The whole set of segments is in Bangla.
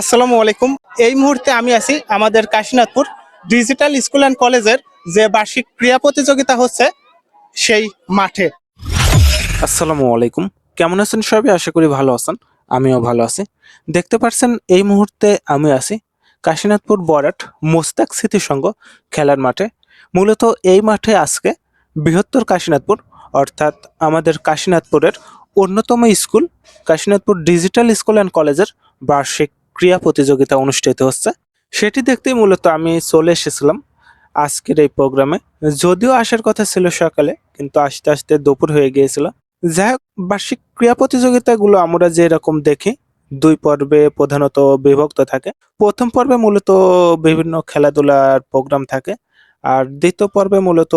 আসসালামু আলাইকুম। এই মুহূর্তে আমি আছি আমাদের কাশীনাথপুর ডিজিটাল স্কুল অ্যান্ড কলেজের যে বার্ষিক ক্রীড়া প্রতিযোগিতা হচ্ছে সেই মাঠে। আসসালামু আলাইকুম। কেমন আছেন সবাই? আশা করি ভালো আছেন। আমিও ভালো আছি। দেখতে পাচ্ছেন এই মুহূর্তে আমি আছি কাশীনাথপুর বরাট মোস্তাক স্মৃতিসংঘ খেলার মাঠে। মূলত এই মাঠে আজকে বৃহত্তর কাশীনাথপুর, অর্থাৎ আমাদের কাশীনাথপুরের অন্যতম school, Kashinathpur digital school and কলেজের বার্ষিক ক্রীড়া প্রতিযোগিতা অনুষ্ঠিত হচ্ছে। সেটি দেখতেই মূলত আমি চলে এসেছিলাম আজকের এই প্রোগ্রামে। যদিও আসার কথা ছিল সকালে, কিন্তু আসতে আসতে দুপুর হয়ে গিয়েছিল। যাই হোক, বার্ষিক ক্রীড়া প্রতিযোগিতাগুলো আমরা যেরকম দেখি, দুই পর্বে প্রধানত বিভক্ত থাকে। প্রথম পর্বে মূলত বিভিন্ন খেলাধুলার প্রোগ্রাম থাকে, আর দ্বিতীয় পর্বে মূলত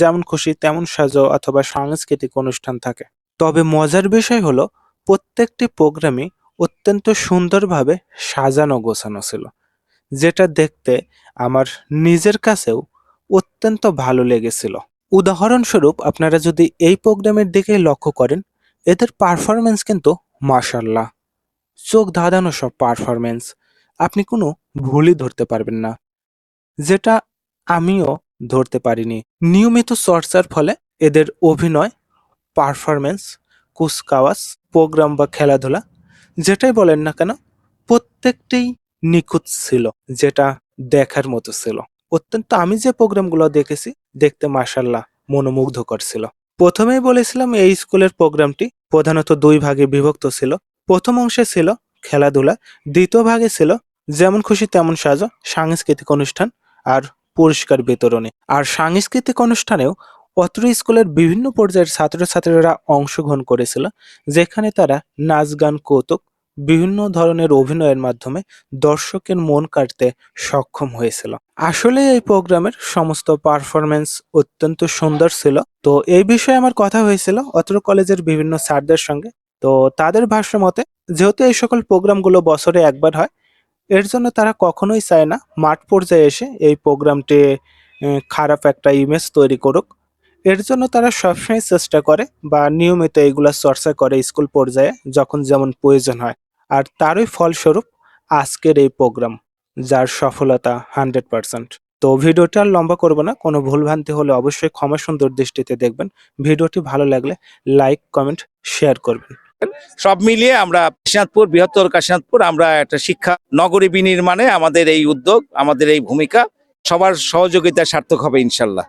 যেমন খুশি তেমন সাজো অথবা সাংস্কৃতিক অনুষ্ঠান থাকে। তবে মজার বিষয় হলো, প্রত্যেকটি প্রোগ্রামই অত্যন্ত সুন্দরভাবে সাজানো, গোছানো ছিল, যেটা দেখতে আমার নিজের কাছেও অত্যন্ত ভালো লেগেছিল। উদাহরণস্বরূপ, আপনারা যদি এই প্রোগ্রামের দিকে লক্ষ্য করেন, এদের পারফরমেন্স কিন্তু মাশাল্লাহ চোখ ধাঁধানো সব পারফরমেন্স আপনি কোনো ভুলই ধরতে পারবেন না, যেটা আমিও ধরতে পারিনি। নিয়মিত চর্চার ফলে এদের অভিনয় পারফরমেন্স কুচকাওয়াজ, প্রোগ্রাম বা খেলাধুলা যেটাই বলেন না কেন, প্রত্যেকটাই নিখুঁত ছিল, যেটা দেখার মতো ছিল। অত্যন্ত, আমি যে প্রোগ্রামগুলো দেখেছি, দেখতে মাসাল্লাহ মনোমুগ্ধকর ছিল। প্রথমেই বলেছিলাম, এই স্কুলের প্রোগ্রামটি প্রধানত দুই ভাগে বিভক্ত ছিল। প্রথম অংশে ছিল খেলাধুলা, দ্বিতীয় ভাগে ছিল যেমন খুশি তেমন সাজো, সাংস্কৃতিক অনুষ্ঠান আর পুরস্কার বিতরণী। আর সাংস্কৃতিক অনুষ্ঠানেও অত্র স্কুলের বিভিন্ন পর্যায়ের ছাত্রছাত্রীরা অংশগ্রহণ করেছিল, যেখানে তারা নাচ গান, কৌতুক, বিভিন্ন ধরনের অভিনয়ের মাধ্যমে দর্শকের মন কাটতে সক্ষম হয়েছিল। আসলে এই প্রোগ্রামের সমস্ত পারফরমেন্স অত্যন্ত সুন্দর ছিল। তো এই বিষয়ে আমার কথা হয়েছিল অত্র কলেজের বিভিন্ন স্যারদের সঙ্গে। তো তাদের ভাষ্য মতে যেহেতু এই সকল প্রোগ্রামগুলো বছরে একবার হয়, এর জন্য তারা কখনোই চায় না মাঠ পর্যায়ে এসে এই প্রোগ্রামটি খারাপ একটা ইমেজ তৈরি করুক। এর জন্য তারা সবসময় চেষ্টা করে বা নিয়মিত এইগুলা চর্চা করে স্কুল পর্যায়ে যখন যেমন প্রয়োজন হয়। আর তারই ফলস্বরূপ আজকের এই প্রোগ্রাম যার সফলতা হান্ড্রেড পার্সেন্ট। তো ভিডিওটা আর লম্বা করব না কোনো ভুলভ্রান্তি হলে অবশ্যই ক্ষমা সুন্দর দৃষ্টিতে দেখবেন। ভিডিওটি ভালো লাগলে লাইক কমেন্ট শেয়ার করবেন। সব মিলিয়ে আমরা কাশীনাথপুর বৃহত্তর কাশীনাথপুর আমরা একটা শিক্ষা নগরী বিনির্মাণে আমাদের এই উদ্যোগ আমাদের এই ভূমিকা সবার সহযোগিতা সার্থক হবে ইনশাল্লাহ।